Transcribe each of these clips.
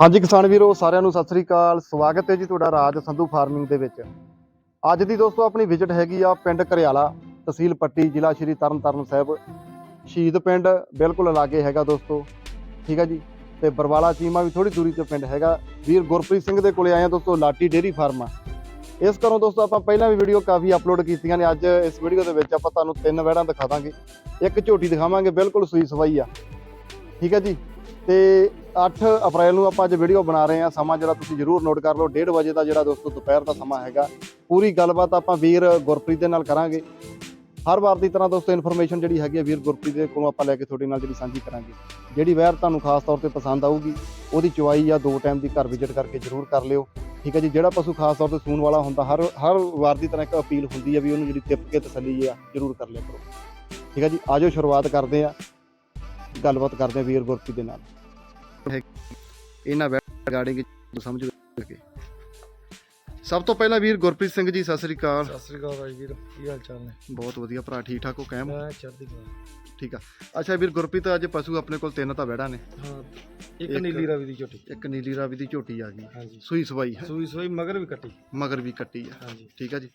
ਹਾਂਜੀ ਕਿਸਾਨ ਵੀਰੋ, ਸਾਰਿਆਂ ਨੂੰ ਸਤਿ ਸ੍ਰੀ ਅਕਾਲ। ਸਵਾਗਤ ਹੈ ਜੀ ਤੁਹਾਡਾ ਰਾਜ ਸੰਧੂ ਫਾਰਮਿੰਗ ਦੇ ਵਿੱਚ। ਅੱਜ ਦੀ ਦੋਸਤੋ, ਆਪਣੀ ਵਿਜ਼ਿਟ ਹੈਗੀ ਆ ਪਿੰਡ ਕਰਿਆਲਾ, ਤਹਿਸੀਲ ਪੱਟੀ, ਜ਼ਿਲ੍ਹਾ ਸ਼੍ਰੀ ਤਰਨਤਾਰਨ ਸਾਹਿਬ। ਸ਼ਹੀਦ ਪਿੰਡ ਬਿਲਕੁਲ ਲਾਗੇ ਹੈਗਾ ਦੋਸਤੋ, ਠੀਕ ਹੈ ਜੀ? ਤੇ ਬਰਵਾਲਾ ਚੀਮਾ ਵੀ ਥੋੜੀ ਦੂਰੀ ਤੇ ਪਿੰਡ ਹੈਗਾ। ਵੀਰ ਗੁਰਪ੍ਰੀਤ ਸਿੰਘ ਦੇ ਕੋਲੇ ਆਏ ਆ ਦੋਸਤੋ, ਲਾਟੀ ਡੇਰੀ ਫਾਰਮ ਆ। ਇਸ ਕਰੋ ਦੋਸਤੋ, ਆਪਾਂ ਪਹਿਲਾਂ ਵੀ ਵੀਡੀਓ ਕਾਫੀ ਅਪਲੋਡ ਕੀਤੀਆਂ ਨੇ। ਅੱਜ ਇਸ ਵੀਡੀਓ ਦੇ ਵਿੱਚ ਆਪਾਂ ਤੁਹਾਨੂੰ ਤਿੰਨ ਵੈੜਾਂ ਦਿਖਾ ਦਾਂਗੇ। ਇੱਕ ਝੋਟੀ ਦਿਖਾਵਾਂਗੇ, ਬਿਲਕੁਲ ਸੂਈ ਸਵਾਈ ਆ। ਠੀਕ ਹੈ ਜੀ? ਤੇ 8 ਅਪ੍ਰੈਲ ਨੂੰ ਆਪਾਂ ਅੱਜ ਵੀਡੀਓ ਬਣਾ ਰਹੇ ਹਾਂ। ਸਮਾਂ ਜਿਹੜਾ ਤੁਸੀਂ ਜਰੂਰ ਨੋਟ ਕਰ ਲਓ। 1:30 ਵਜੇ ਦਾ ਜਿਹੜਾ ਦੋਸਤੋ ਦੁਪਹਿਰ ਦਾ ਸਮਾਂ ਹੈਗਾ। ਪੂਰੀ ਗੱਲਬਾਤ ਆਪਾਂ ਵੀਰ ਗੁਰਪ੍ਰੀਤ ਦੇ ਨਾਲ ਕਰਾਂਗੇ। ਹਰ ਵਾਰ ਦੀ ਤਰ੍ਹਾਂ ਦੋਸਤੋ ਇਨਫੋਰਮੇਸ਼ਨ ਜਿਹੜੀ ਹੈਗੀ ਹੈ ਵੀਰ ਗੁਰਪ੍ਰੀਤ ਦੇ ਕੋਲੋਂ ਆਪਾਂ ਲੈ ਕੇ ਤੁਹਾਡੇ ਨਾਲ ਜਿਹੜੀ ਸਾਂਝੀ ਕਰਾਂਗੇ। ਜਿਹੜੀ ਵੈਰ ਤੁਹਾਨੂੰ ਖਾਸ ਤੌਰ ਤੇ ਪਸੰਦ ਆਊਗੀ, ਉਹਦੀ ਚੁਆਈ ਜਾਂ ਦੋ ਟਾਈਮ ਦੀ ਘਰ ਵਿਜ਼ਿਟ ਕਰਕੇ ਜਰੂਰ ਕਰ ਲਿਓ। ਠੀਕ ਹੈ ਜੀ, ਜਿਹੜਾ ਪਸ਼ੂ ਖਾਸ ਤੌਰ ਤੇ ਸੂਣ ਵਾਲਾ ਹੁੰਦਾ, ਹਰ ਹਰ ਵਾਰ ਦੀ ਤਰ੍ਹਾਂ ਇੱਕ ਅਪੀਲ ਹੁੰਦੀ ਹੈ ਵੀ ਉਹਨੂੰ ਜਿਹੜੀ ਟਿਪ ਕੇ ਤਸੱਲੀ ਆ, ਜਰੂਰ ਕਰ ਲਿਆ ਕਰੋ। ਠੀਕ ਹੈ ਜੀ, ਆਜੋ ਸ਼ੁਰੂਆਤ ਕਰਦੇ ਆ ਗੱਲਬਾਤ ਕਰਦੇ ਆ ਵੀਰ ਗੁਰਪ੍ਰੀਤ ਦੇ ਨਾਲ। ਇਹਨਾਂ ਰਿਗਾਰਡਿੰਗ ਸਮਝ ਕੇ ਸਭ ਤੋਂ ਪਹਿਲਾਂ ਵੀਰ ਗੁਰਪ੍ਰੀਤ ਸਿੰਘ ਜੀ ਸਤਿ ਸ੍ਰੀ ਅਕਾਲ। ਸਤਿ ਸ੍ਰੀ ਅਕਾਲ ਭਾਈ ਵੀਰ ਕੀ ਹਾਲ ਚਾਲ ਨੇ? ਬਹੁਤ ਵਧੀਆ ਭਰਾ ਠੀਕ ਠਾਕ ਹੋ ਕਾਇਮ? ਮੈਂ ਚੜ੍ਹਦੀ ਕਲਾ। ਠੀਕ ਆ। ਅੱਛਾ ਵੀਰ ਗੁਰਪ੍ਰੀਤ ਅੱਜ ਪਸ਼ੂ ਆਪਣੇ ਕੋਲ ਤਿੰਨ ਤਾਂ ਵੜਾ ਨੇ। ਹਾਂ ਇੱਕ ਨੀਲੀ ਰਾਵੀ ਦੀ ਝੋਟੀ। ਇੱਕ ਨੀਲੀ ਰਾਵੀ ਦੀ ਝੋਟੀ ਆ ਗਈ। ਹਾਂਜੀ। ਸੂਈ ਸਵਾਈ ਹੈ। ਸੂਈ ਸੂਈ ਮਗਰ ਵੀ ਕੱਟੀ। ਮਗਰ ਵੀ ਕੱਟੀ ਆ। ਹਾਂਜੀ। ਠੀਕ ਆ ਜੀ।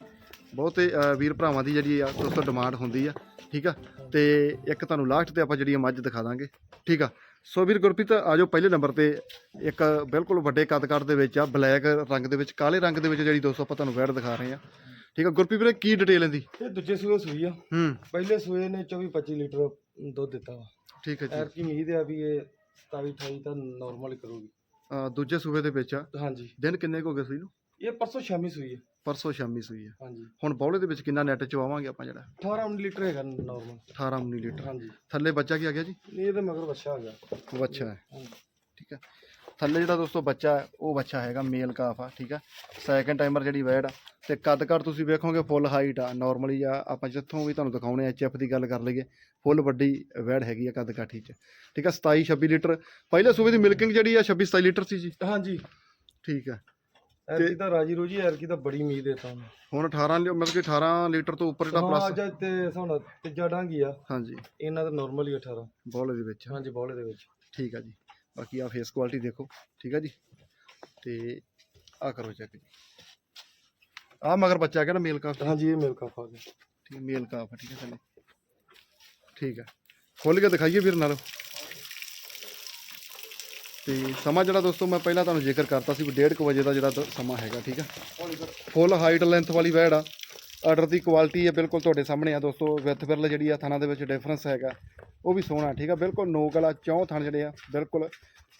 ਬਹੁਤੇ ਵੀਰ ਭਰਾਵਾਂ ਦੀ ਜਿਹੜੀ ਆ ਦੋਸਤੋ ਡਿਮਾਂਡ ਹੁੰਦੀ ਆ। ਠੀਕ ਆ? ਤੇ ਇੱਕ ਤੁਹਾਨੂੰ ਲਾਸਟ ਤੇ ਆਪਾਂ ਜਿਹੜੀ ਮੱਝ ਦਿਖਾ ਦਾਂਗੇ। ਠੀਕ ਆ? ਸੋ ਵੀਰ ਗੁਰਪ੍ਰੀਤ ਆਜੋ ਪਹਿਲੇ ਨੰਬਰ ਤੇ। ਇੱਕ ਬਿਲਕੁਲ ਵੱਡੇ ਕੱਦ-ਕੱਦ ਦੇ ਵਿੱਚ ਆ ਬਲੈਕ ਰੰਗ ਦੇ ਵਿੱਚ ਕਾਲੇ ਰੰਗ ਦੇ ਵਿੱਚ ਜਿਹੜੀ ਦੋਸਤੋ ਆਪਾਂ ਤੁਹਾਨੂੰ ਵੈੜ ਦਿਖਾ ਰਹੇ ਆ। ਠੀਕ ਆ? ਗੁਰਪ੍ਰੀਤ ਵੀਰੇ ਕੀ ਡਿਟੇਲ ਇਹਦੀ? ਇਹ ਦੂਜੇ ਸੂਏ ਸੂਈ ਆ। ਹੂੰ। ਪਹਿਲੇ ਸੂਏ ਨੇ 24 25 ਲੀਟਰ ਦੁੱਧ ਦਿੱਤਾ ਵਾ। ਠੀਕ ਹੈ ਜੀ। ਐਰ ਕੀ ਉਮੀਦ ਆ ਵੀ ਇਹ 27 28 ਤਾਂ ਨਾਰਮਲ ਕਰੂਗੀ। ਦੂਜੇ ਸੂਬੇ ਦੇ ਵਿੱਚ ਆ। ਹਾਂਜੀ। ਦਿਨ ਕਿੰਨੇ ਕੁ ਹੋ ਗਏ ਸੂਈ ਨੂੰ? ਇਹ ਪਰਸੋਂ ਸ਼ਾਮੀ ਸੂਈ ਹੈ ਪਰਸੋਂ ਸ਼ਾਮੀ ਸੂਈ ਆ। ਹਾਂਜੀ। ਹੁਣ ਬੌਲੇ ਦੇ ਵਿੱਚ ਕਿੰਨਾ ਨੈਟ ਚਵਾਵਾਂਗੇ ਆਪਾਂ ਜਿਹੜਾ? 18 19 ਲੀਟਰ ਹੈਗਾ ਨਾਰਮਲ 18 19 ਲੀਟਰ। ਹਾਂਜੀ। ਥੱਲੇ ਬੱਚਾ ਕੀ ਆ ਗਿਆ ਜੀ? ਇਹਦੇ ਮਗਰ ਬੱਚਾ ਆ ਗਿਆ। ਬੱਚਾ ਹੈ। ਹਾਂਜੀ। ਠੀਕ ਹੈ ਥੱਲੇ ਜਿਹੜਾ ਦੋਸਤੋ ਬੱਚਾ ਹੈ ਉਹ ਬੱਚਾ ਹੈਗਾ ਮੇਲ ਕਾਫ ਆ ਠੀਕ ਹੈ ਸੈਕੰਡ ਟਾਈਮਰ ਜਿਹੜੀ ਵੈੜ ਆ। ਤੇ ਕੱਦ ਕੱਦ ਤੁਸੀਂ ਵੇਖੋਗੇ ਫੁੱਲ ਹਾਈਟ ਆ ਨਾਰਮਲੀ ਆ ਆਪਾਂ ਜਿੱਥੋਂ ਵੀ ਤੁਹਾਨੂੰ ਦਿਖਾਉਣੇ ਆ ਐਚਐਫ ਦੀ ਗੱਲ ਕਰ ਲਈਏ ਫੁੱਲ ਵੱਡੀ ਵੈੜ ਹੈਗੀ ਆ ਕੱਦ ਕਾਠੀ ਚ ਠੀਕ ਹੈ 27 26 ਲੀਟਰ। ਪਹਿਲੇ ਸੂਬੇ ਦੀ ਮਿਲਕਿੰਗ ਜਿਹੜੀ ਆ 26 27 ਲੀਟਰ ਸੀ ਜੀ? ਹਾਂਜੀ। ਠੀਕ ਹੈ ਐਰ ਕੀ ਤਾਂ ਰਾਜੀ ਰੋਜੀ ਐਰ ਕੀ ਤਾਂ ਬੜੀ ਉਮੀਦ ਹੈ ਤਾਂ ਹੁਣ। 18 ਲਿ- ਮਤਲਬ ਕਿ 18 ਲੀਟਰ ਤੋਂ ਉੱਪਰ ਜਿਹੜਾ ਹਾਂ ਪਲੱਸ ਤੇ ਸਾਡਾ ਤੀਜਾ ਡਾਂਗੀ ਆ। ਹਾਂਜੀ। ਇਹਨਾਂ ਦਾ ਨਾਰਮਲ ਹੀ 18 ਬੋਲੇ ਦੇ ਵਿੱਚ। ਹਾਂਜੀ ਬੋਲੇ ਦੇ ਵਿੱਚ। ਠੀਕ ਆ ਜੀ। ਬਾਕੀ ਆ ਫੇਸ ਕੁਆਲਿਟੀ ਦੇਖੋ। ਠੀਕ ਆ ਜੀ? ਤੇ ਆ ਕਰੋ ਚੈੱਕ ਜੀ। ਆ ਮਗਰ ਬੱਚਾ ਕਿਹੜਾ ਮੇਲ ਕਾਫ। ਹਾਂਜੀ ਇਹ ਮਿਲ ਕਾਫ ਆ ਗਿਆ। ਠੀਕ ਮੇਲ ਕਾਫ ਠੀਕ ਹੈ ਥੱਲੇ ਠੀਕ ਹੈ ਖੋਲ ਕੇ ਦਿਖਾਈਏ ਵੀਰ ਨਾਲ। ਤੇ ਸਮਾਂ ਜਿਹੜਾ ਦੋਸਤੋ, ਮੈਂ ਪਹਿਲਾਂ ਤੁਹਾਨੂੰ ਜ਼ਿਕਰ ਕਰਤਾ ਸੀ ਵੀ 1:30 ਵਜੇ ਦਾ ਜਿਹੜਾ ਸਮਾਂ ਹੈਗਾ, ਠੀਕ ਆ? ਫੁੱਲ ਹਾਈਟ ਲੈਂਥ ਵਾਲੀ ਵੈੜ ਆ। ਆਰਡਰ ਦੀ ਕੁਆਲਿਟੀ ਹੈ ਬਿਲਕੁਲ ਤੁਹਾਡੇ ਸਾਹਮਣੇ ਆ ਦੋਸਤੋ ਵਿਥ ਬਿਰਲ ਜਿਹੜੀ ਆ ਥਾਣਾ ਦੇ ਵਿੱਚ ਡਿਫਰੈਂਸ ਹੈਗਾ, ਉਹ ਵੀ ਸੋਹਣਾ, ਠੀਕ ਆ? ਬਿਲਕੁਲ ਨੋਕ ਵਾਲਾ ਚੌਂ ਥਣ ਜਿਹੜੇ ਆ, ਬਿਲਕੁਲ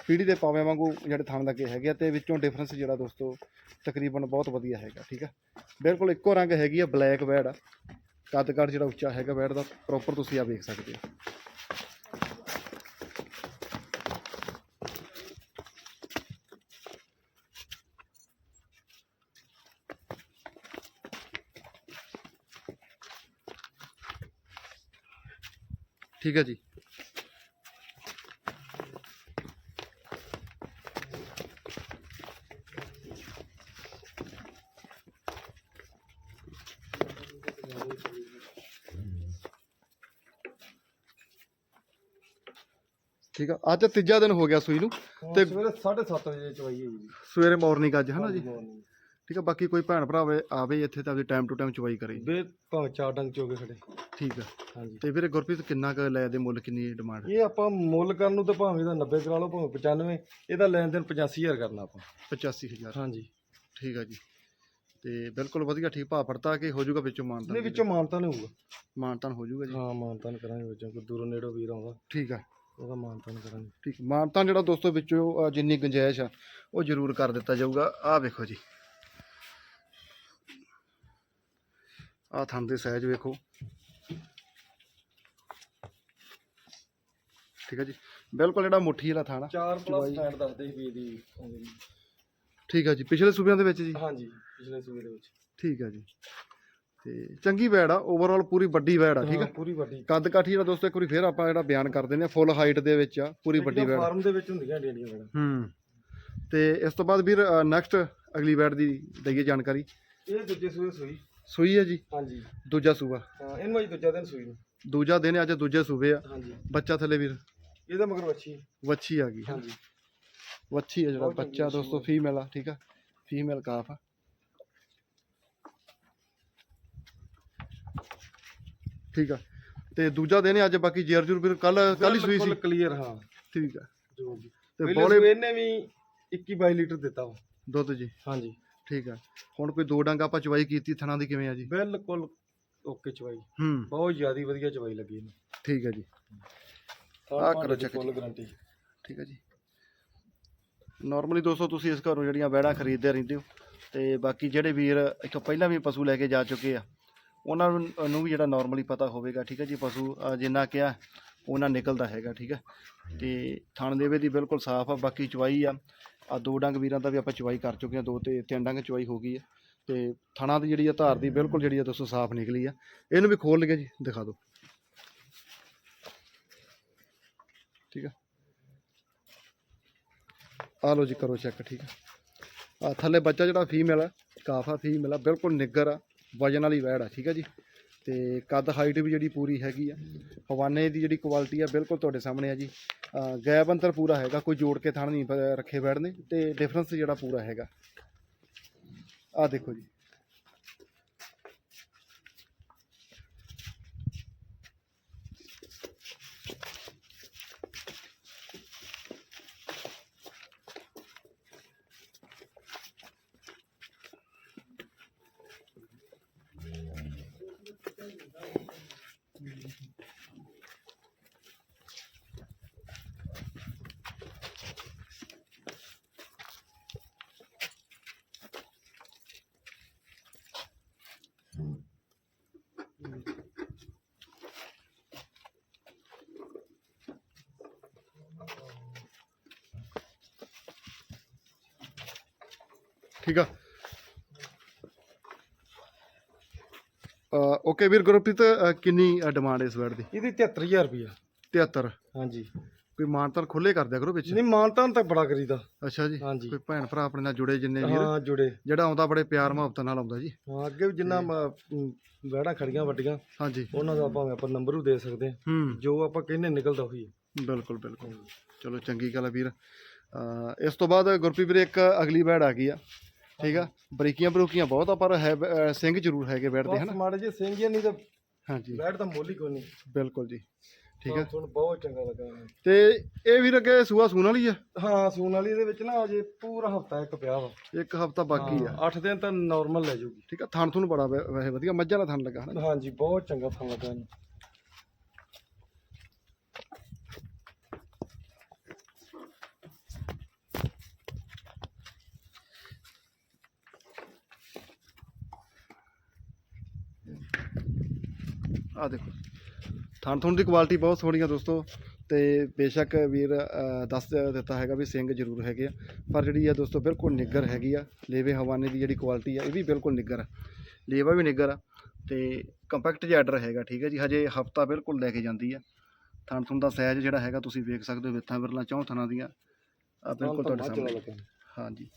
ਪੀੜੀ ਦੇ ਪਾਵੇਂ ਵਾਂਗੂ ਜਿਹੜੇ ਥਣ ਲੱਗੇ ਹੈਗੇ ਆ, ਤੇ ਵਿੱਚੋਂ ਡਿਫਰੈਂਸ ਜਿਹੜਾ ਦੋਸਤੋ, ਤਕਰੀਬਨ ਬਹੁਤ ਵਧੀਆ ਹੈਗਾ, ਠੀਕ ਆ? ਬਿਲਕੁਲ ਇੱਕੋ ਰੰਗ ਹੈਗੀ ਆ ਬਲੈਕ ਵੈੜ ਆ। ਕੱਦ ਕੱਦ ਜਿਹੜਾ ਉੱਚਾ ਹੈਗਾ ਵੈੜ ਦਾ ਪ੍ਰੋਪਰ ਤੁਸੀਂ ਆ ਵੇਖ ਸਕਦੇ ਹੋ। ਠੀਕ ਹੈ ਜੀ। ਠੀਕ ਆ ਅੱਜ ਤੀਜਾ ਦਿਨ ਹੋ ਗਿਆ ਸੂਈ ਨੂੰ। ਤੇ ਸਵੇਰੇ 7:30 ਵਜੇ ਚਵਾਈ ਹੈ ਜੀ। ਸਵੇਰੇ ਮਾਰਨਿੰਗ ਅੱਜ ਹਨਾ ਜੀ। ਠੀਕ ਆ ਬਾਕੀ ਕੋਈ ਭੈਣ ਭਰਾ ਆਵੇ ਆਵੇ ਇੱਥੇ ਤਾਂ ਆਪਣੀ ਟਾਈਮ ਟੂ ਟਾਈਮ ਚਵਾਈ ਕਰੇ। ਬੇ ਭਾਵੇਂ ਚਾਰ ਡੰਗ ਚੋਗੇ ਖੜੇ। ਠੀਕ ਆ। ਹਾਂਜੀ। ਤੇ ਵੀਰੇ ਗੁਰਪ੍ਰੀਤ ਕਿੰਨਾ ਕੁ ਲੈ ਦੇ ਮੁੱਲ ਕਿੰਨੀ ਡਿਮਾਂਡ ਇਹ ਆਪਾਂ ਮੁੱਲ ਕਰਨ ਨੂੰ ਤਾਂ ਭਾਵੇਂ ਦਾ 90 ਕਰਾ ਲਓ ਭਾਵੇਂ 95 ਇਹਦਾ ਲੈਣ ਦੇਣ 85000 ਕਰਨਾ ਆਪਾਂ। 85000 ਹਾਂਜੀ। ਠੀਕ ਆ ਜੀ। ਤੇ ਬਿਲਕੁਲ ਵਧੀਆ ਠੀਕ ਭਾਅ ਫੜਤਾ ਕਿ ਹੋ ਜਾਊਗਾ ਵਿੱਚੋਂ ਮਾਨਤਾਨ? ਇਹਦੇ ਵਿੱਚੋਂ ਮਾਨਤਾ ਨਹੀਂ ਹੋਊਗਾ। ਮਾਨਤਾਨ ਹੋ ਜਾਊਗਾ ਜੀ। ਹਾਂ ਮਾਨਤਾਨ ਕਰਾਂਗੇ ਵਿੱਚੋਂ ਕੋਈ ਦੂਰੋਂ ਨੇੜੋਂ ਵੀਰ ਆਉਂਦਾ। ਠੀਕ ਆ। ਉਹਦਾ ਮਾਨਤਾਨ ਕਰਾਂਗੇ। ਠੀਕ ਮਾਨਤਾਨ ਜਿਹੜਾ ਦੋਸਤੋ ਵਿੱਚੋਂ ਅ, ਜਿੰਨੀ ਗੁੰਜਾਇਸ਼ ਆ ਉਹ ਜ਼ਰੂਰ ਕਰ ਦਿੱਤਾ ਜਾਊਗਾ। ਆਹ ਵੇਖੋ ਜੀ। ਆਹ ਥਣ ਦੇ ਸਾਈਜ਼ ਵੇਖੋ। ਠੀਕ ਆ ਜੀ। ਬਿਲਕੁਲ ਜਿਹੜਾ ਮੁੱਠੀ ਵਾਲਾ ਥਾਣਾ। ਚਾਰ ਪਲੱਸ ਸਟੈਂਡ ਦੱਸਦੇ ਸੀ ਵੀ ਨੇ। ਠੀਕ ਆ ਜੀ। ਪਿਛਲੇ ਸੂਬਿਆਂ ਦੇ ਵਿੱਚ ਜੀ। ਹਾਂਜੀ ਪਿਛਲੇ ਸੂਏ ਦੇ ਵਿੱਚ। ਠੀਕ ਆ ਜੀ। ਤੇ ਚੰਗੀ ਵੈੜ ਆ। ਓਵਰਆਲ ਪੂਰੀ ਵੱਡੀ ਵੈੜ ਆ ਠੀਕ ਆ? ਹਾਂ, ਪੂਰੀ ਵੱਡੀ। ਕੱਦ ਕਾਠੀ ਜਿਹੜਾ ਦੋਸਤੋ ਇੱਕ ਵਾਰੀ ਫੇਰ ਆਪਾਂ ਜਿਹੜਾ ਬਿਆਨ ਕਰ ਦਿੰਦੇ ਆ ਫੁੱਲ ਹਾਈਟ ਦੇ ਵਿੱਚ ਆ ਪੂਰੀ ਵੱਡੀ ਵੈੜ। ਫਾਰਮ ਦੇ ਵਿੱਚ ਹੁੰਦੀਆਂ ਡੇਡੀਆਂ ਵੈੜਾਂ। ਹੂੰ। ਤੇ ਇਸ ਤੋਂ ਬਾਅਦ ਵੀਰ ਨੈਕਸਟ ਅਗਲੀ ਵੈੜ ਦੀ ਦਈਏ ਜਾਣਕਾਰੀ। ਇਹ ਦੂਜੇ ਸੂਏ ਸੂਈ। ਸੂਈ ਹੈ ਜੀ? ਹਾਂਜੀ। ਦੂਜਾ ਸੂਆ। ਹਾਂ ਇਹਨੂੰ ਅਜ ਦੂਜਾ ਦਿਨ ਸੂਈ ਨੂੰ। ਦੂਜਾ ਦਿਨ ਅੱਜ ਦੂਜੇ ਸੂਬੇ ਆ। ਹਾਂਜੀ। ਬੱਚਾ ਥੱਲੇ ਵੀਰ? ਇਹਦਾ ਮਗਰ ਵੱਛੀ। ਵੱਛੀ ਆ ਗਈ। ਹਾਂਜੀ। ਵੱਛੀ ਆ ਜਿਹੜਾ ਬਹੁਤ ਚੰਗੀ ਬੱਚਾ ਵੱਛੀ ਦੋਸਤੋ ਆ। ਫੀਮੇਲ ਆ ਠੀਕ ਆ? ਫੀਮੇਲ ਕਾਫ ਆ। ਠੀਕ ਆ। ਤੇ ਦੂਜਾ ਦਿਨ ਹੈ ਅੱਜ ਬਾਕੀ ਜੇਰ ਜੁਰ ਫਿਰ ਕੱਲ ਕੱਲ ਹੀ ਸੂਈ ਸੀ। ਕਲੀਅਰ ਹਾਂ। ਠੀਕ ਆ। ਜੋ ਜੀ। ਤੇ ਬੋਲੇ ਸਵੇਰ ਨੇ ਵੀ 21 22 ਲੀਟਰ ਦਿੱਤਾ ਵਾ ਦੁੱਧ ਜੀ। ਹਾਂਜੀ। ਠੀਕ ਆ। ਹੁਣ ਕੋਈ ਦੋ ਡੰਗ ਆਪਾਂ ਚਵਾਈ ਕੀਤੀ ਥਣਾ ਦੀ ਕਿਵੇਂ ਆ ਜੀ? ਬਿਲਕੁਲ ਓਕੇ ਚਵਾਈ। ਹੂੰ। ਬਹੁਤ ਜ਼ਿਆਦੀ ਵਧੀਆ ਚਵਾਈ ਲੱਗੀ ਇਹਨੂੰ। ਠੀਕ ਆ ਜੀ। ਆਹ ਕਰੋ check ਫੁੱਲ ਗਾਰੰਟੀ ਠੀਕ ਹੈ ਜੀ। ਨਾਰਮਲੀ ਦੋਸਤੋ ਤੁਸੀਂ ਇਸ ਘਰੋਂ ਜਿਹੜੀਆਂ ਵੈੜਾਂ ਖਰੀਦਦੇ ਰਹਿੰਦੇ ਹੋ ਤੇ ਬਾਕੀ ਜਿਹੜੇ ਵੀਰ ਇੱਥੋਂ ਪਹਿਲਾਂ ਵੀ ਪਸ਼ੂ ਲੈ ਕੇ ਜਾ ਚੁੱਕੇ ਆ ਉਹਨਾਂ ਨੂੰ ਨੂੰ ਵੀ ਜਿਹੜਾ ਨਾਰਮਲੀ ਪਤਾ ਹੋਵੇਗਾ ਠੀਕ ਹੈ ਜੀ ਪਸ਼ੂ ਅ, ਜਿੰਨਾ ਕਿਹਾ ਉਹਨਾਂ ਨਿਕਲਦਾ ਹੈਗਾ ਠੀਕ ਹੈ ਤੇ ਥਣ ਦੇਵੇ ਦੀ ਬਿਲਕੁਲ ਸਾਫ਼ ਆ ਬਾਕੀ ਚਵਾਈ ਆ। ਆ ਦੋ ਡੰਗ ਵੀਰਾਂ ਦਾ ਵੀ ਆਪਾਂ ਚਵਾਈ ਕਰ ਚੁੱਕੇ ਆ ਦੋ ਤੇ ਤਿੰਨ ਡੰਗ ਚਵਾਈ ਹੋ ਗਈ ਆ। ਤੇ ਥਣਾ ਦੀ ਜਿਹੜੀ ਆ ਧਾਰ ਦੀ ਬਿਲਕੁਲ ਜਿਹੜੀ ਆ ਦੋਸਤੋ ਸਾਫ਼ ਨਿਕਲੀ ਆ। ਇਹਨੂੰ ਵੀ ਖੋਲ ਲਈਏ ਜੀ, ਦਿਖਾ ਦਿਓ। ਠੀਕ ਆ? ਆ ਲਓ ਜੀ, ਕਰੋ ਚੈੱਕ ਠੀਕ ਆ? ਆ ਥੱਲੇ ਬੱਚਾ ਜਿਹੜਾ ਫੀਮੇਲ ਆ, ਕਾਫਾ ਫੀਮੇਲ ਆ, ਬਿਲਕੁਲ ਨਿੱਗਰ ਆ, ਵਜਨ ਵਾਲੀ ਵੈੜ ਆ, ਠੀਕ ਆ ਜੀ? ਤੇ ਕੱਦ ਹਾਈਟ ਵੀ ਜਿਹੜੀ ਪੂਰੀ ਹੈਗੀ ਆ ਹਵਾਨੇ ਦੀ ਜਿਹੜੀ ਕੁਆਲਿਟੀ ਆ ਬਿਲਕੁਲ ਤੁਹਾਡੇ ਸਾਹਮਣੇ ਆ ਜੀ। ਅ, ਗੈਪ ਅੰਤਰ ਪੂਰਾ ਹੈਗਾ ਕੋਈ ਜੋੜ ਕੇ ਥਣ ਨਹੀਂ ਪ- ਰੱਖੇ ਬੈੜ ਨੇ ਤੇ ਡਿਫਰੈਂਸ ਜਿਹੜਾ ਪੂਰਾ ਹੈਗਾ। ਆ ਦੇਖੋ ਜੀ। ਠੀਕ ਆ। ਓਕੇ ਵੀਰ ਗੁਰਪ੍ਰੀਤ ਕਿੰਨੀ ਡਿਮਾਂਡ ਇਸ ਵੈੜ ਦੀ? ਇਹਦੀ 73000 ਰੁਪਇਆ 73 ਹਾਂਜੀ। ਕੋਈ ਮਾਨਤਨ ਖੁੱਲੇ ਕਰ ਦਿਆ ਕਰੋ ਵਿੱਚ? ਨਹੀਂ ਮਾਨਤਾਂ ਤਾਂ ਬੜਾ ਕਰੀਦਾ। ਅੱਛਾ ਜੀ। ਹਾਂਜੀ। ਕੋਈ ਭੈਣ ਭਰਾ ਆਪਣੇ ਨਾਲ ਜੁੜੇ ਜਿੰਨੇ ਵੀਰ? ਹਾਂ ਜੁੜੇ। ਜਿਹੜਾ ਆਉਂਦਾ ਬੜੇ ਪਿਆਰ ਮੁਹੱਬਤ ਨਾਲ ਆਉਂਦਾ ਜੀ। ਹਾਂ ਅੱਗੇ ਵੀ ਜਿੰਨਾ ਵੜਾ ਖੜੀਆਂ ਵੱਡੀਆਂ ਹਾਂਜੀ। ਉਹਨਾਂ ਦਾ ਭਾਵੇਂ ਆਪਾਂ ਨੰਬਰ ਵੀ ਦੇ ਸਕਦੇ ਹਾਂ। ਹੂੰ। ਜੋ ਆਪਾਂ ਕਹਿੰਦੇ ਨਿਕਲਦਾ ਉਹੀ ਹੈ। ਬਿਲਕੁਲ ਬਿਲਕੁਲ। ਚਲੋ ਚੰਗੀ ਗੱਲ ਆ ਵੀਰ। ਇਸ ਤੋਂ ਬਾਅਦ ਗੁਰਪ੍ਰੀਤ ਵੀਰ ਇੱਕ ਅਗਲੀ ਬੈੜ ਆ ਗਈ ਆ। ਠੀਕ ਆ? ਬਰੀਕੀਆਂ ਬਰੂਕੀਆਂ ਬਹੁਤ ਆ ਪਰ ਹੈ ਸਿੰਘ ਜ਼ਰੂਰ ਹੈਗੇ ਬੈੜ ਦੇ ਬਸ ਹਨਾ? ਮਾੜੇ ਜੇ ਸਿੰਘ ਹੀ ਨਹੀਂ ਤਾਂ ਹਾਂਜੀ। ਬੈਠ ਤਾਂ ਮੁੱਲ ਕੋਈ ਨਹੀਂ। ਬਿਲਕੁਲ ਜੀ। ਠੀਕ ਆ? ਤੁਹਾਨੂੰ ਬਹੁਤ ਚੰਗਾ ਲੱਗਾ। ਮੈਨੂੰ। ਤੇ ਇਹ ਵੀਰ ਅੱਗੇ ਸੂਆ ਸੂਣ ਵਾਲੀ ਆ? ਹਾਂ ਸੂਨ ਵਾਲੀ ਦੇ ਵਿੱਚ ਨਾ ਅਜੇ ਪੂਰਾ ਹਫਤਾ ਇੱਕ ਪਿਆ ਵਾ। ਇੱਕ ਹਫਤਾ ਬਾਕੀ ਆ। 8 ਦਿਨ ਤਾਂ ਨਾਰਮਲ ਲੈ ਜਾਊਗੀ ਠੀਕ ਆ? ਥਣ ਥੁਣ ਬੜਾ ਵੈ- ਵੈਸੇ ਵਧੀਆ ਮੱਝਾਂ ਦਾ ਥਣ ਲੱਗਾ ਹਨਾ? ਹਾਂਜੀ ਬਹੁਤ ਚੰਗਾ ਥਾਂ ਲੱਗਾ ਇਹਨੂੰ ਆ ਦੇਖੋ। ਥਣ ਥੁਣ ਦੀ ਕੁਆਲਿਟੀ ਬਹੁਤ ਸੋਹਣੀ ਆ ਦੋਸਤੋ ਤੇ ਬੇਸ਼ੱਕ ਵੀਰ ਦੱਸ ਦਿੱਤਾ ਹੈਗਾ ਵੀ ਸਿੰਘ ਜ਼ਰੂਰ ਹੈਗੇ ਆ। ਪਰ ਜਿਹੜੀ ਆ ਦੋਸਤੋ ਬਿਲਕੁਲ ਨਿੱਗਰ ਹੈਗੀ ਆ। ਲੇਵੇ ਹਵਾਨੇ ਦੀ ਜਿਹੜੀ ਕੁਆਲਿਟੀ ਆ ਇਹ ਵੀ ਬਿਲਕੁਲ ਨਿੱਗਰ ਆ। ਲੇਵਾ ਵੀ ਨਿੱਗਰ ਆ ਤੇ ਕੰਪੈਕਟ ਜਿਹਾ ਆਰਡਰ ਹੈਗਾ ਠੀਕ ਹੈ ਜੀ। ਹਜੇ ਹਫਤਾ ਬਿਲਕੁਲ ਲੈ ਕੇ ਜਾਂਦੀ ਆ। ਥਣ ਥੁਣ ਦਾ ਸਾਈਜ਼ ਜਿਹੜਾ ਹੈਗਾ ਤੁਸੀਂ ਵੇਖ ਸਕਦੇ ਹੋ ਵਿੱਥਾਂ ਵਿਰਲਾਂ ਚੌਂ ਥਣਾਂ ਦੀਆਂ। ਆ ਬਿਲਕੁਲ ਤੁਹਾਡੇ ਸਾਹਮਣੇ। ਹਾਂਜੀ।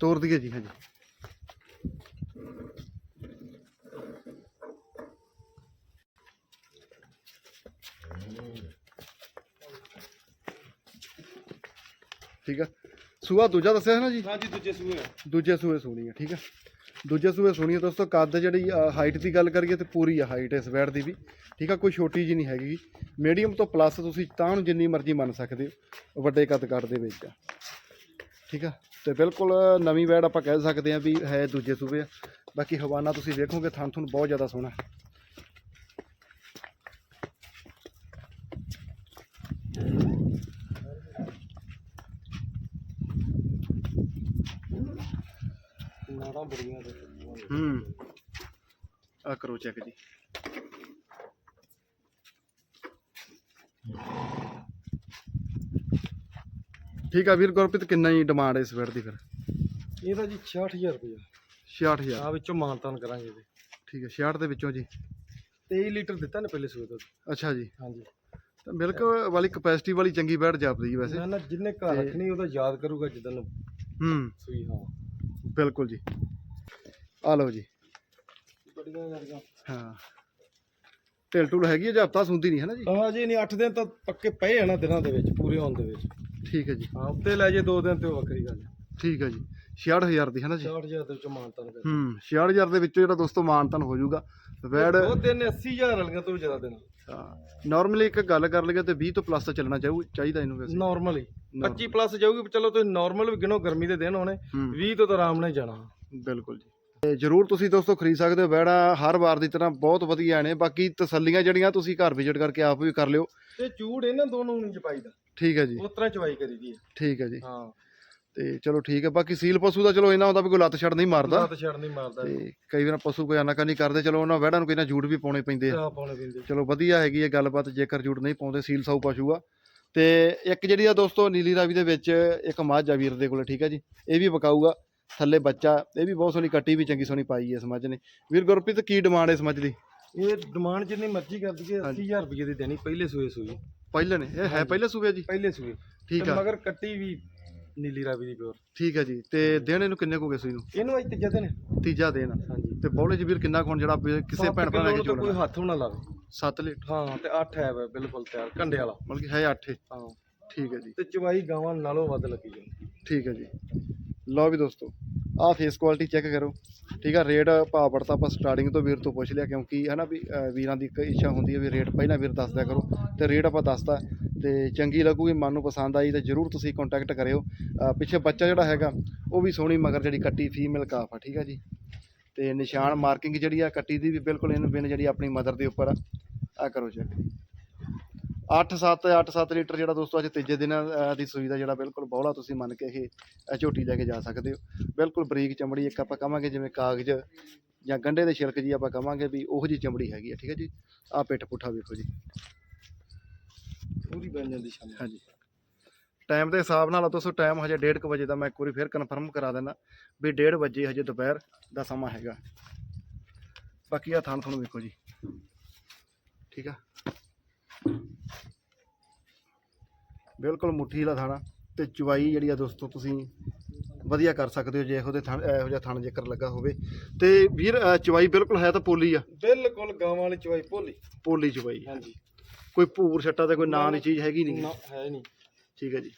ਤੋਰ ਦਈਏ ਜੀ ਹਾਂਜੀ। ਠੀਕ ਆ। ਸੂਆ ਦੂਜਾ ਦੱਸਿਆ ਹੈ ਨਾ ਜੀ? ਹਾਂਜੀ ਦੂਜੇ ਸੂਏ ਆ। ਦੂਜੇ ਸੂਏ ਸੋਣੀ ਹੈ ਠੀਕ ਹੈ ਦੂਜੇ ਸੂਏ ਸੋਣੀ ਹੈ ਦੋਸਤੋ ਕੱਦ ਜਿਹੜੀ ਹਾਈਟ ਦੀ ਗੱਲ ਕਰੀਏ ਤੇ ਪੂਰੀ ਆ ਹਾਈਟ ਇਸ ਵੈੜ ਦੀ ਵੀ ਠੀਕ ਆ। ਕੋਈ ਛੋਟੀ ਜੀ ਨਹੀਂ ਹੈਗੀ। ਮੀਡੀਅਮ ਤੋਂ ਪਲੱਸ ਤੁਸੀਂ ਤਾਂ ਨੂੰ ਜਿੰਨੀ ਮਰਜ਼ੀ ਮੰਨ ਸਕਦੇ ਹੋ ਵੱਡੇ ਕੱਦ ਕੱਦ ਦੇ ਵਿੱਚ ਆ। ਠੀਕ ਆ। ਤੇ ਬਿਲਕੁਲ ਨਵੀਂ ਵੈੜ ਆਪਾਂ ਕਹਿ ਸਕਦੇ ਆ ਵੀ ਹੈ ਦੂਜੇ ਸੂਏ ਆ। ਬਾਕੀ ਹਵਾਨਾ ਤੁਸੀਂ ਵੇਖੋਗੇ ਥਣ ਥੁਣ ਬਹੁਤ ਜ਼ਿਆਦਾ ਸੋਹਣਾ। ਹੈ। ਨਾੜਾਂ ਬੜੀਆਂ ਤੇ ਹੂੰ। ਆ ਕਰੋ ਚੈੱਕ ਜੀ। ਠੀਕ ਆ ਵੀਰ ਗੁਰਪ੍ਰੀਤ ਕਿੰਨਾ ਹੀ ਡਿਮਾਂਡ ਇਸ ਵੈੜ ਦੀ ਫਿਰ? ਇਹਦਾ ਜੀ 66000 ਰੁਪਇਆ। 66000 ਆ ਵਿੱਚੋਂ ਮਾਨਤਾਨ ਕਰਾਂਗੇ ਇਹਦੇ ਠੀਕ ਹੈ 66 ਦੇ ਵਿੱਚੋਂ ਜੀ। 23 ਲੀਟਰ ਦਿੱਤਾ ਨੇ ਪਹਿਲੇ ਸੂਏ ਅੱਛਾ ਜੀ। ਹਾਂਜੀ। ਤਾਂ ਮਿਲਕ ਵਾਲੀ ਕਪੈਸਿਟੀ ਵਾਲੀ ਚੰਗੀ ਵੈੜ ਜਾਪਦੀ ਵੈਸੇ। ਨਾ ਨਾ ਜਿੰਨੇ ਘਰ ਰੱਖਣੀ ਉਹਦਾ ਯਾਦ ਕਰੂਗਾ ਜਿੱਦਾਂ ਨੂੰ ਹੂੰ। ਸੂਈ ਹਾਂ ਬਿਲਕੁਲ ਜੀ। ਆ ਲਓ ਜੀ। ਬੜੀਆਂ ਯਾਰੀਆਂ ਹਾਂ। ਢਿਲ ਢੁਲ ਹੈਗੀ ਹੈ ਜਾਂ ਹਫਤਾ ਸੁੰਦੀ ਨਹੀਂ ਹੈ ਨਾ ਜੀ? ਹਾਂ ਜੀ ਨਹੀਂ 8 ਦਿਨ ਤਾਂ ਪੱਕੇ ਪਏ ਆ ਨਾ ਦਿਨਾਂ ਦੇ ਵਿੱਚ ਪੂਰੇ ਹੋਣ ਦੇ ਵਿੱਚ। ਠੀਕ ਹੈ ਜੀ। ਹਾਂ ਉੱਤੇ ਲੈ ਜੇ 2 ਦਿਨ ਤੇ ਉਹ ਵੱਖਰੀ ਗੱਲ ਹੈ ਠੀਕ ਹੈ ਜੀ। 66000 ਦੀ ਹੈ ਨਾ ਜੀ? 60000 ਦੇ ਵਿੱਚ ਮਾਨਤਾ ਕਰ ਹੂੰ 66000 ਦੇ ਵਿੱਚੋਂ ਜਿਹੜਾ ਦੋਸਤੋ ਮਾਨਤਨ ਹੋ ਜਾਊਗਾ ਵੈੜ ਉਹ ਦਿਨ 80000 ਵਾਲੀਆਂ ਤੋਂ ਵੀ ਜ਼ਿਆਦਾ ਦਿਨ। ਨਾਰਮਲੀ ਇੱਕ ਗੱਲ ਕਰ ਲਈਏ ਤੇ 20 ਤੋਂ ਪਲੱਸ ਚੱਲਣਾ ਚਾਹੂ ਚਾਹੀਦਾ ਇਹਨੂੰ ਵੈਸੇ। ਨਾਰਮਲ ਹੀ Normal। 25 ਪਲੱਸ ਜਾਊਗੀ ਚਲੋ ਤੁਸੀਂ ਨਾਰਮਲ ਵੀ ਗਿਣੋ ਗਰਮੀ ਦੇ ਦਿਨ ਹੋਣੇ ਹੂੰ। 20 ਤੋਂ ਤਾਂ ਆਰਾਮ ਨਾਲ ਜਾਣਾ। ਬਿਲਕੁਲ ਜੀ। ਤੇ ਜਰੂਰ ਤੁਸੀਂ ਦੋਸਤੋ ਖਰੀਦ ਸਕਦੇ ਹੋ ਵੈੜਾਂ ਹਰ ਵਾਰ ਦੀ ਤਰ੍ਹਾਂ ਬਹੁਤ ਵਧੀਆ ਨੇ। ਬਾਕੀ ਤਸੱਲੀਆਂ ਜਿਹੜੀਆਂ ਤੁਸੀਂ ਘਰ ਵਿਜ਼ਿਟ ਕਰਕੇ ਆਪ ਵੀ ਕਰ ਲਿਓ। ਤੇ ਚੂੜ ਇਹਨਾਂ ਦੋਨੋਂ ਨੂੰ ਨਹੀਂ ਚਪਾਈਦਾ ਠੀਕ ਹੈ ਜੀ। ਉਸ ਤਰ੍ਹਾਂ ਚਵਾਈ ਕਰੀਦੀ ਹੈ। ਠੀਕ ਹੈ ਜੀ। ਹਾਂ। ਤੇ ਚਲੋ ਠੀਕ ਹੈ ਬਾਕੀ ਸੀਲ ਪਸ਼ੂ ਦਾ ਚਲੋ ਇਹਨਾਂ ਹੁੰਦਾ ਵੀ ਕੋਈ ਲੱਤ ਛੱਡ ਨਹੀਂ ਮਾਰਦਾ। ਰਾਤ ਛੱਡ ਨਹੀਂ ਮਾਰਦਾ। ਤੇ ਕਈ ਵਾਰ ਪਸ਼ੂ ਕੋਈ ਆਨਾਕਾਨੀ ਕਰਦੇ ਚਲੋ ਉਹਨਾਂ ਵੈੜਾਂ ਨੂੰ ਕੋਈ ਨਾ ਜੂੜ ਵੀ ਪਾਉਣੇ ਪੈਂਦੇ ਆ। ਆ ਪਾਉਣੇ ਪੈਂਦੇ ਚਲੋ ਵਧੀਆ ਹੈਗੀ ਹੈ ਗੱਲਬਾਤ ਜੇਕਰ ਜੂੜ ਨਹੀਂ ਪਾਉਂਦੇ ਸੀਲ ਸਾਊ ਪਸ਼ੂ ਆ। ਤੇ ਇੱਕ ਜਿਹੜੀ ਆ ਦੋਸਤੋ ਨੀਲੀ ਰਾਵੀ ਦੇ ਵਿੱਚ ਇੱਕ ਮੱਝ ਆ ਵੀਰ ਦੇ ਕੋਲ ਠੀਕ ਹੈ ਜੀ ਇਹ ਵੀ ਵਿਕਾਊਗਾ ਥੱਲੇ ਬੱਚਾ ਇਹ ਵੀ ਬਹੁਤ ਸੋਹਣੀ ਕੱਟੀ ਵੀ ਚੰਗੀ ਸੋਹਣੀ ਪਾਈ ਹੈ ਇਸ ਮੱਝ ਨੇ। ਵੀਰ ਗੁਰਪ੍ਰੀਤ ਕੀ ਡਿਮਾਂਡ ਹੈ ਇਸ ਮੱਝ ਦੀ? ਇਹ ਡਿਮਾਂਡ ਜਿੰਨੀ ਮਰਜ਼ੀ ਕਰ ਦਈਏ 80000 ਰੁਪਏ ਦੀ ਦੇਣੀ ਪਹਿਲੇ ਸੂਏ ਸੂਈ। ਪਹਿਲੇ ਨੇ ਇਹ ਹੈ ਪਹਿਲੇ ਸੂਬੇ ਜੀ? ਪਹਿਲੇ ਸੂਏ। ਠੀਕ ਆ। ਮਗਰ ਕੱਟੀ ਵੀ ਨੀਲੀ ਰਾਵੀ ਦੀ ਪਿਓਰ ਠੀਕ ਹੈ ਜੀ ਤੇ ਦਿਨ ਇਹਨੂੰ ਕਿੰਨੇ ਕੁ ਗਏ ਸੂਈ ਨੂੰ? ਇਹਨੂੰ ਅੱਜ ਤੀਜਾ ਦਿਨ ਤੀਜਾ ਦਿਨ ਹਾਂਜੀ। ਤੇ ਬੌਲੇ ਚ ਵੀਰ ਕਿੰਨਾ ਕੁ ਹੁਣ ਜਿਹੜਾ ਵੀ ਕਿਸੇ ਭੈਣ ਭਰਾ ਲੈ ਕੇ ਕੋਈ ਚੋਣਾ ਹੱਥ ਵੀ ਨਾ ਲਾਵੇ। 7 ਲੀਟਰ। ਹਾਂ ਤੇ 8 ਹੈ ਵਾ ਬਿਲਕੁਲ ਤਿਆਰ ਕੰਡੇ ਵਾਲਾ। ਮਤਲਬ ਕਿ ਹੈ 8 ਹਾਂ। ਠੀਕ ਹੈ ਜੀ। ਤੇ ਚਵਾਈ ਗਾਵਾਂ ਨਾਲੋਂ ਵੱਧ ਲੱਗੀ ਜਾਂਦੀ। ਠੀਕ ਹੈ ਜੀ। ਲਓ ਵੀ ਦੋਸਤੋ ਆਹ ਫੇਸ ਕੁਆਲਿਟੀ ਚੈੱਕ ਕਰੋ। ਠੀਕ ਆ ਰੇਟ ਭਾਅ ਬੜਤਾ ਆਪਾਂ ਸਟਾਰਟਿੰਗ ਤੋਂ ਵੀਰ ਤੋਂ ਪੁੱਛ ਲਿਆ ਕਿਉਂਕਿ ਹੈ ਨਾ ਵੀ ਵੀਰਾਂ ਦੀ ਇੱਕ ਇੱਛਾ ਹੁੰਦੀ ਹੈ ਵੀ ਰੇਟ ਪਹਿਲਾਂ ਵੀਰ ਦੱਸ ਦਿਆ ਕਰੋ। ਤੇ ਰੇਟ ਆਪਾਂ ਦੱਸਦਾ ਤੇ ਚੰਗੀ ਲੱਗੂਗੀ, ਮਨ ਨੂੰ ਪਸੰਦ ਆਈ ਤਾਂ ਜਰੂਰ ਤੁਸੀਂ ਕੰਟੈਕਟ ਕਰਿਓ। ਪਿੱਛੇ ਬੱਚਾ ਜਿਹੜਾ ਹੈਗਾ, ਉਹ ਵੀ ਸੋਹਣੀ ਮਗਰ ਜਿਹੜੀ ਕੱਟੀ ਫੀਮੇਲ ਕਾਫ ਆ, ਠੀਕ ਆ ਜੀ? ਤੇ ਨਿਸ਼ਾਨ ਮਾਰਕਿੰਗ ਜਿਹੜੀ ਆ, ਕੱਟੀ ਦੀ ਵੀ ਬਿਲਕੁਲ ਇਹਨੂੰ ਬਿਨ ਜਿਹੜੀ ਆਪਣੀ ਮਦਰ ਦੇ ਉੱਪਰ ਆ। ਆਹ ਕਰੋ ਚੈੱਕ 8-7 8-7 ਲੀਟਰ ਜਿਹੜਾ ਦੋਸਤੋ ਅੱਜ ਤੀਜੇ ਦਿਨ ਦੀ ਸੂਈ ਦਾ ਜਿਹੜਾ ਬਿਲਕੁਲ ਬੌਲਾ ਤੁਸੀਂ ਮੰਨ ਕੇ ਇਹ ਝੋਟੀ ਲੈ ਕੇ ਜਾ ਸਕਦੇ ਹੋ। ਬਿਲਕੁਲ ਬਰੀਕ ਚਮੜੀ ਇੱਕ ਆਪਾਂ ਕਹਾਂਗੇ ਜਿਵੇਂ ਕਾਗਜ਼ ਜਾਂ ਗੰਢੇ ਦੇ ਛਿਲਕ ਜੀ ਆਪਾਂ ਕਹਾਂਗੇ ਵੀ ਉਹੋ ਜੀ ਚਮੜੀ ਹੈਗੀ ਆ, ਠੀਕ ਹੈ ਜੀ? ਆਹ ਪਿੱਠ ਪੁੱਠਾ ਵੇਖੋ ਜੀ। ਪੂਰੀ ਬਣ ਜਾਂਦੀ ਸ਼ਾਮ ਨੂੰ। ਹਾਂਜੀ। ਟਾਈਮ ਦੇ ਹਿਸਾਬ ਨਾਲ ਦੋਸਤੋ ਟਾਈਮ ਹਜੇ 1:30 ਵਜੇ ਦਾ ਮੈਂ ਇੱਕ ਵਾਰੀ ਫਿਰ ਕਨਫਰਮ ਕਰਾ ਦਿੰਦਾ ਵੀ 1:30 ਵਜੇ ਹਜੇ ਦੁਪਹਿਰ ਦਾ ਸਮਾਂ ਹੈਗਾ। ਬਾਕੀ ਆ ਥਾਂ ਤੁਹਾਨੂੰ ਵੇਖੋ ਜੀ। ਠੀਕ ਆ? ਬਿਲਕੁਲ ਮੁੱਠੀ ਵਾਲਾ ਥਾਣਾ ਤੇ ਚੁਵਾਈ ਜਿਹੜੀ ਆ ਦੋਸਤੋ ਤੁਸੀਂ ਵਧੀਆ ਕਰ ਸਕਦੇ ਹੋ ਜੇ ਇਹੋ ਦੇ ਥਣ ਇਹੋ ਜਿਹਾ ਥਣ ਜੇਕਰ ਲੱਗਾ ਹੋਵੇ। ਤੇ ਵੀਰ ਚੁਵਾਈ ਬਿਲਕੁਲ ਹੈ ਤਾਂ ਪੋਲੀ ਆ? ਬਿਲਕੁਲ ਗਾਵਾਂ ਵਾਲੀ ਚਵਾਈ ਭੋਲੀ ਪੋਲੀ ਚੁਵਾਈ ਹਾਂਜੀ। ਕੋਈ ਭੂਰ ਛੱਟਾ ਤੇ ਕੋਈ ਨਾਂ ਦੀ ਚੀਜ਼ ਹੈਗੀ ਨਹੀਂ ਨਾ ਹੈ ਨਹੀਂ ਠੀਕ ਹੈ ਜੀ।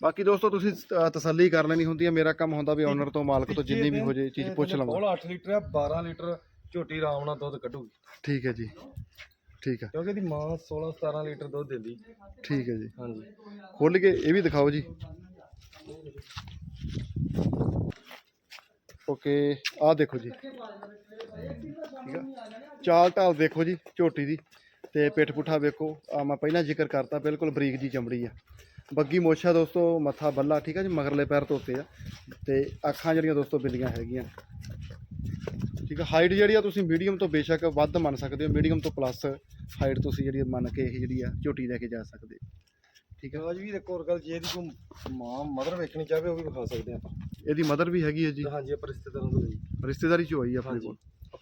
ਬਾਕੀ ਦੋਸਤੋ ਤੁਸੀਂ ਅ, ਤਸੱਲੀ ਕਰ ਲੈਣੀ ਹੁੰਦੀ ਹੈ। ਮੇਰਾ ਕੰਮ ਹੁੰਦਾ ਵੀ ਓਨਰ ਤੋਂ ਮਾਲਕ ਤੋਂ ਜਿੰਨੀ ਵੀ ਹੋ ਜੇ ਚੀਜ਼ ਪੁੱਛ ਲਵਾਂ ਬੋਲਾ 8 ਲੀਟਰ ਆ 12 ਲੀਟਰ ਝੋਟੀ ਆਰਾਮ ਨਾਲ ਦੁੱਧ ਕੱਢੂਗੀ। ਠੀਕ ਹੈ ਜੀ। ਠੀਕ ਹੈ। ਕਿਉਂਕਿ ਇਹਦੀ ਮਾਂ 16 17 ਲੀਟਰ ਦੁੱਧ ਦਿੰਦੀ। ਠੀਕ ਹੈ ਜੀ। ਹਾਂਜੀ। ਖੋਲ ਕੇ ਇਹ ਵੀ ਦਿਖਾਓ ਜੀ। ਓਕੇ ਆਹ ਦੇਖੋ ਜੀ। ਠੀਕ ਆ। ਚਾਲ ਢਾਲ ਦੇਖੋ ਜੀ ਝੋਟੀ ਦੀ। ਤੇ ਪਿੱਠ ਪੁੱਠਾ ਵੇਖੋ। ਆ ਮੈਂ ਪਹਿਲਾਂ ਜ਼ਿਕਰ ਕਰਤਾ ਬਿਲਕੁਲ ਬਰੀਕ ਜੀ ਚਮੜੀ ਆ। ਬੱਗੀ ਮੋਛਾ ਦੋਸਤੋ ਮੱਥਾ ਬੱਲਾ ਠੀਕ ਆ ਜੀ? ਮਗਰਲੇ ਪੈਰ ਧੋਤੇ ਆ। ਤੇ ਅੱਖਾਂ ਜਿਹੜੀਆਂ ਦੋਸਤੋ ਬਿੰਦੀਆਂ ਹੈਗੀਆਂ। ਠੀਕ ਆ ਹਾਈਟ ਜਿਹੜੀ ਆ ਤੁਸੀਂ ਮੀਡੀਅਮ ਤੋਂ ਬੇਸ਼ੱਕ ਵੱਧ ਮੰਨ ਸਕਦੇ ਹੋ। ਮੀਡੀਅਮ ਤੋਂ ਪਲੱਸ ਹਾਈਟ ਤੁਸੀਂ ਜਿਹੜੀ ਮੰਨ ਕੇ ਇਹ ਜਿਹੜੀ ਆ ਝੋਟੀ ਲੈ ਕੇ ਜਾ ਸਕਦੇ। ਠੀਕ ਆ? ਅੱਜ ਵੀ ਇੱਕ ਹੋਰ ਗੱਲ ਜੇ ਇਹਦੀ ਕੋਈ ਮਾਂ ਮਦਰ ਵੇਖਣੀ ਚਾਹਵੇ ਉਹ ਵੀ ਵਿਖਾ ਸਕਦੇ ਆਪਾਂ। ਇਹਦੀ ਮਦਰ ਵੀ ਹੈਗੀ ਹੈ ਜੀ। ਹਾਂਜੀ ਆਪਾਂ ਰਿਸ਼ਤੇਦਾਰਾਂ ਤੋਂ ਲਈ। ਰਿਸ਼ਤੇਦਾਰੀ ਚ ਹੋਈ ਆ ਆਪਣੇ ਕੋਲ।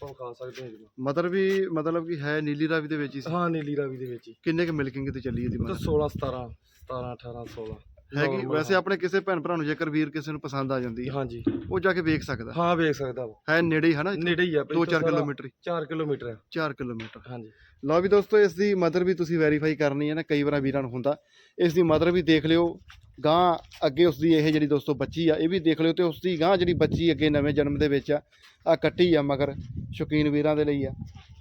ਆਪਾਂ ਵਿਖਾ ਸਕਦੇ ਹਾਂ ਜੀ। ਮਦਰ ਵੀ ਮਤਲਬ ਕਿ ਹੈ ਨੀਲੀ ਰਾਵੀ ਦੇ ਵਿੱਚ ਹੀ ਸੀ? ਹਾਂ ਨੀਲੀ ਰਾਵੀ ਦੇ ਵਿੱਚ ਹੀ। ਕਿੰਨੇ ਕ ਮਿਲਕਿੰਗ ਤੇ ਚੱਲੀ ਇਹਦੀ ਮਦਰ 16 17 17 18 16 ਹੈਗੀ ਵੈਸੇ ਆਪਣੇ ਕਿਸੇ ਭੈਣ ਭਰਾ ਨੂੰ ਜੇਕਰ ਵੀਰ ਕਿਸੇ ਨੂੰ ਪਸੰਦ ਆ ਜਾਂਦੀ ਹੈ ਹਾਂਜੀ ਉਹ ਜਾ ਕੇ ਵੇਖ ਸਕਦਾ। ਹਾਂ ਵੇਖ ਸਕਦਾ ਹੈ ਨੇੜੇ ਹੀ ਹੈ ਨਾ ਨੇੜੇ ਹੀ ਆ 2-4 ਕਿਲੋਮੀਟਰ 4 ਕਿਲੋਮੀਟਰ ਹੈ। 4 ਕਿਲੋਮੀਟਰ ਹਾਂਜੀ ਲਓ ਵੀ ਦੋਸਤੋ ਇਸ ਦੀ ਮਦਰ ਵੀ ਤੁਸੀਂ ਵੈਰੀਫਾਈ ਕਰਨੀ ਹੈ ਨਾ ਕਈ ਵਾਰ ਵੀਰਾਂ ਨੂੰ ਹੁੰਦਾ। ਇਸ ਦੀ ਮਦਰ ਵੀ ਦੇਖ ਲਿਓ। ਗਾਂ ਅੱਗੇ ਉਸ ਦੀ ਇਹ ਜਿਹੜੀ ਦੋਸਤੋ ਬੱਚੀ ਆ ਇਹ ਵੀ ਦੇਖ ਲਿਓ ਤੇ ਉਸ ਦੀ ਗਾਂ ਜਿਹੜੀ ਬੱਚੀ ਅੱਗੇ ਨਵੇਂ ਜਨਮ ਦੇ ਵਿੱਚ ਆ ਆ ਕੱਟੀ ਆ ਮਗਰ ਸ਼ੌਕੀਨ ਵੀਰਾਂ ਦੇ ਲਈ ਆ।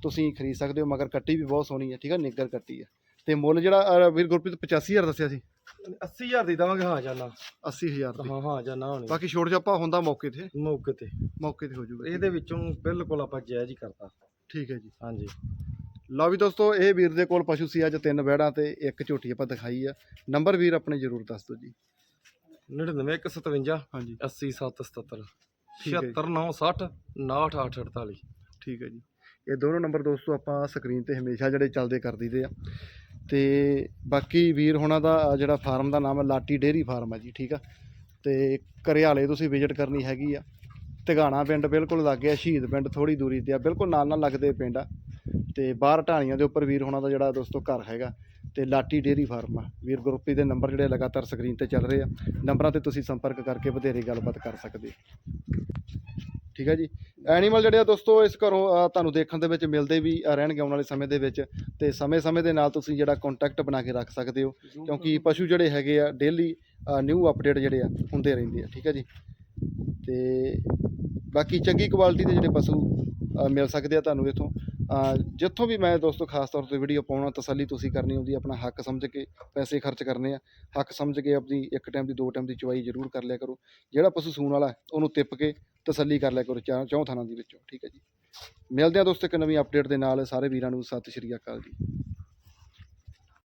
ਤੁਸੀਂ ਖਰੀਦ ਸਕਦੇ ਹੋ ਮਗਰ ਕੱਟੀ ਵੀ ਬਹੁਤ ਸੋਹਣੀ ਆ ਠੀਕ ਆ ਨਿੱਗਰ ਕੱਟੀ ਆ। ਤੇ ਮੁੱਲ ਜਿਹੜਾ ਅ, ਵੀਰ ਗੁਰਪ੍ਰੀਤ 85000 ਦੱਸਿਆ ਸੀ? 80000 ਦੀ ਦਵਾਂਗੇ ਹਾਂ ਜਾਨਾ 80000 ਦੀ। ਹਾਂ ਹਾਂ ਜਾਨਾ ਹੋਣੀ। ਬਾਕੀ ਛੋਟ ਛਾਪਾ ਹੁੰਦਾ ਮੌਕੇ ਤੇ। ਮੌਕੇ ਤੇ। ਮੌਕੇ ਤੇ ਹੋ ਜਾਊਗਾ ਇਹਦੇ ਵਿੱਚੋਂ ਬਿਲਕੁਲ ਆਪਾਂ ਜਾਇਜ਼ ਹੀ ਕਰਤਾ। ਠੀਕ ਹੈ ਜੀ। ਹਾਂਜੀ। ਲਓ ਵੀ ਦੋਸਤੋ ਇਹ ਵੀਰ ਦੇ ਕੋਲ ਪਸ਼ੂ ਸੀ ਅੱਜ ਤਿੰਨ ਵਹਿੜਾਂ ਤੇ ਇੱਕ ਝੋਟੀ ਆਪਾਂ ਦਿਖਾਈ ਆ। ਨੰਬਰ ਵੀਰ ਆਪਣੇ ਜ਼ਰੂਰ ਦੱਸ ਦਿਓ ਜੀ। 99 ਹਾਂਜੀ। 80 77 ਠੀਕ ਹੈ ਜੀ। 76 960 68 48 ਠੀਕ ਹੈ ਜੀ। ਇਹ ਦੋਨੋਂ ਨੰਬਰ ਦੋਸਤੋ ਆਪਾਂ ਸਕਰੀਨ ਤੇ ਹਮੇਸ਼ਾ ਜਿਹੜੇ ਚੱਲਦੇ ਕਰ ਦਈਦੇ ਆ। ਤੇ ਬਾਕੀ ਵੀਰ ਹੋਣਾ ਦਾ ਜਿਹੜਾ ਫਾਰਮ ਦਾ ਨਾਮ ਹੈ ਲਾਟੀ ਡੇਰੀ ਫਾਰਮ ਹੈ ਜੀ ਠੀਕ ਆ। ਤੇ ਘਰਿਆਲੇ ਤੁਸੀਂ ਵਿਜ਼ਿਟ ਕਰਨੀ ਹੈਗੀ ਆ। ਟਿਗਾਣਾ ਪਿੰਡ ਬਿਲਕੁਲ ਲਾਗੇ ਆ ਸ਼ਹੀਦ ਪਿੰਡ ਥੋੜੀ ਦੂਰੀ ਤੇ ਆ। ਬਿਲਕੁਲ ਨਾਲ ਨਾਲ ਲੱਗਦੇ ਪਿੰਡ ਆ। ਤੇ ਬਾਹਰ ਢਾਣੀਆਂ ਦੇ ਉੱਪਰ ਵੀਰ ਹੋਣਾ ਦਾ ਜਿਹੜਾ ਦੋਸਤੋ ਘਰ ਹੈਗਾ ਤੇ ਲਾਟੀ ਡੇਰੀ ਫਾਰਮ ਆ। ਵੀਰ ਗਰੁੱਪੀ ਦੇ ਨੰਬਰ ਜਿਹੜੇ ਲਗਾਤਾਰ ਸਕਰੀਨ ਤੇ ਚੱਲ ਰਹੇ ਆ। ਨੰਬਰਾਂ ਤੇ ਤੁਸੀਂ ਸੰਪਰਕ ਕਰਕੇ ਵਧੇਰੇ ਗੱਲਬਾਤ ਕਰ ਸਕਦੇ ਹੋ। ਠੀਕ ਹੈ ਜੀ? ਐਨੀਮਲ ਜਿਹੜੇ ਆ ਦੋਸਤੋ ਇਸ ਘਰੋਂ ਤੁਹਾਨੂੰ ਦੇਖਣ ਦੇ ਵਿੱਚ ਮਿਲਦੇ ਵੀ ਰਹਿਣਗੇ ਆਉਣ ਵਾਲੇ ਸਮੇਂ ਦੇ ਵਿੱਚ। ਤੇ ਸਮੇਂ-ਸਮੇਂ ਦੇ ਨਾਲ ਤੁਸੀਂ ਜਿਹੜਾ ਕੰਟੈਕਟ ਬਣਾ ਕੇ ਰੱਖ ਸਕਦੇ ਹੋ। ਕਿਉਂਕਿ ਪਸ਼ੂ ਜਿਹੜੇ ਹੈਗੇ ਆ ਡੇਲੀ ਨਿਊ ਅਪਡੇਟ ਜਿਹੜੇ ਆ ਹੁੰਦੇ ਰਹਿੰਦੇ ਆ। ਠੀਕ ਹੈ ਜੀ? ਤੇ ਬਾਕੀ ਚੰਗੀ ਕੁਆਲਿਟੀ ਦੇ ਜਿਹੜੇ ਪਸ਼ੂ ਮਿਲ ਸਕਦੇ ਆ ਤੁਹਾਨੂੰ ਇਥੋਂ। ਜਿੱਥੋਂ ਵੀ ਮੈਂ ਦੋਸਤੋ ਖਾਸ ਤੌਰ ਤੇ ਵੀਡੀਓ ਪਾਉਣਾ, ਤਸੱਲੀ ਤੁਸੀਂ ਕਰਨੀ ਹੁੰਦੀ ਆਪਣਾ ਹੱਕ ਸਮਝ ਕੇ ਪੈਸੇ ਖਰਚ ਕਰਨੇ ਆ। ਹੱਕ ਸਮਝ ਕੇ ਆਪਣੀ ਇੱਕ ਟਾਈਮ ਦੀ, ਦੋ ਟਾਈਮ ਦੀ ਚਵਾਈ ਜ਼ਰੂਰ ਕਰ ਲਿਆ ਕਰੋ। ਜਿਹੜਾ ਪਸ਼ੂ ਸੂਣ ਵਾਲਾ ਉਹਨੂੰ ਤਿੱਪ ਕੇ ਤਸੱਲੀ ਕਰ ਲਿਆ ਕਰੋ, ਚਾ- ਚੌਂ ਥਾਣਾ ਦੇ ਵਿੱਚੋਂ, ਠੀਕ ਹੈ ਜੀ। ਮਿਲਦੇ ਆ ਦੋਸਤੋ ਇੱਕ ਨਵੀਂ ਅਪਡੇਟ ਦੇ ਨਾਲ। ਸਾਰੇ ਵੀਰਾਂ ਨੂੰ ਸਤਿ ਸ਼੍ਰੀ ਅਕਾਲ ਜੀ।